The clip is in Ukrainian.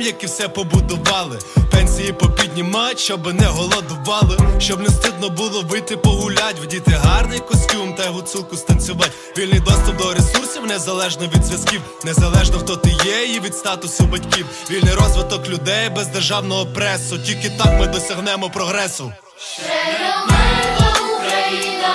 які все побудували. Пенсії попіднімать, щоб не голодували, щоб не стидно було вийти погулять, вдіти гарний костюм та гуцулку станцювать. Вільний доступ до ресурсів, незалежно від зв'язків, незалежно хто ти є, і від статусу батьків. Вільний розвиток людей без державного пресу. Тільки так ми досягнемо прогресу. Україна,